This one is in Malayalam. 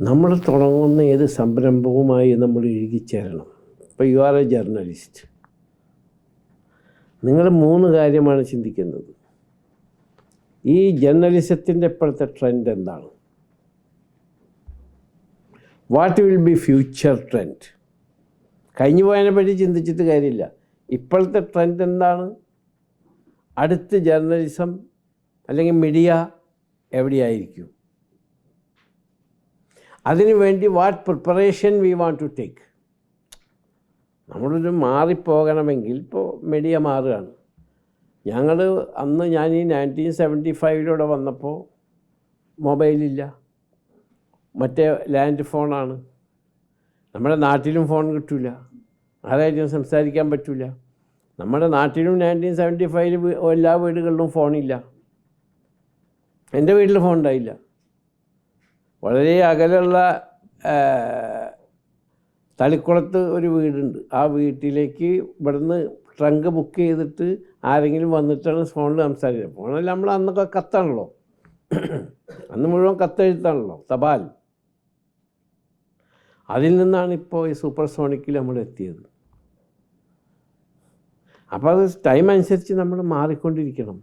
നമ്മൾ തുടങ്ങുന്ന ഏത് സംരംഭവുമായി നമ്മൾ ഇഴുകിച്ചേരണം. ഇപ്പോൾ യു ആർ എ ജേർണലിസ്റ്റ് നിങ്ങൾ മൂന്ന് കാര്യമാണ് ചിന്തിക്കുന്നത്. ഈ ജേർണലിസത്തിന്റെ ഇപ്പോഴത്തെ ട്രെൻഡ് എന്താണ്? What will be future trend കഴിഞ്ഞു പോയതിനെ പറ്റി ചിന്തിച്ചിട്ട് കാര്യമില്ല. ഇപ്പോഴത്തെ ട്രെൻഡ് എന്താണ്? അടുത്ത ജേർണലിസം അല്ലെങ്കിൽ മീഡിയ എവിടെയായിരിക്കും? അതിനു വേണ്ടി what preparation we want to take നമ്മളൊരു മാറിപ്പോകണമെങ്കിൽ ഇപ്പോൾ മീഡിയ മാറുകയാണ്. ഞങ്ങൾ അന്ന് ഞാൻ ഈ നയന്റീൻ സെവന്റി ഫൈവിലൂടെ വന്നപ്പോൾ മൊബൈലില്ല മറ്റേ ലാൻഡ് ഫോണാണ് നമ്മുടെ നാട്ടിലും ഫോൺ കിട്ടില്ല ആരായിട്ടും സംസാരിക്കാൻ പറ്റില്ല നമ്മുടെ നാട്ടിലും നയന്റീൻ സെവന്റി ഫൈവിൽ എല്ലാ വീടുകളിലും ഫോണില്ല എന്റെ വീട്ടിൽ ഫോൺ ഉണ്ടായില്ല. വളരെ അകലുള്ള തളിക്കുളത്ത് ഒരു വീടുണ്ട്. ആ വീട്ടിലേക്ക് ഇവിടുന്ന് ട്രങ്ക് ബുക്ക് ചെയ്തിട്ട് ആരെങ്കിലും വന്നിട്ടാണ് ഫോണിൽ സംസാരിക്കുന്നത് ഫോണിൽ നമ്മൾ അന്നൊക്കെ കത്താണല്ലോ. അന്ന് മുഴുവൻ കത്തെഴുത്താണല്ലോ. തപാൽ. അതിൽ നിന്നാണ് ഇപ്പോൾ ഈ സൂപ്പർ സോണിക്കിൽ നമ്മൾ എത്തിയത്. അപ്പോൾ അത് ടൈം അനുസരിച്ച് നമ്മൾ മാറിക്കൊണ്ടിരിക്കണം.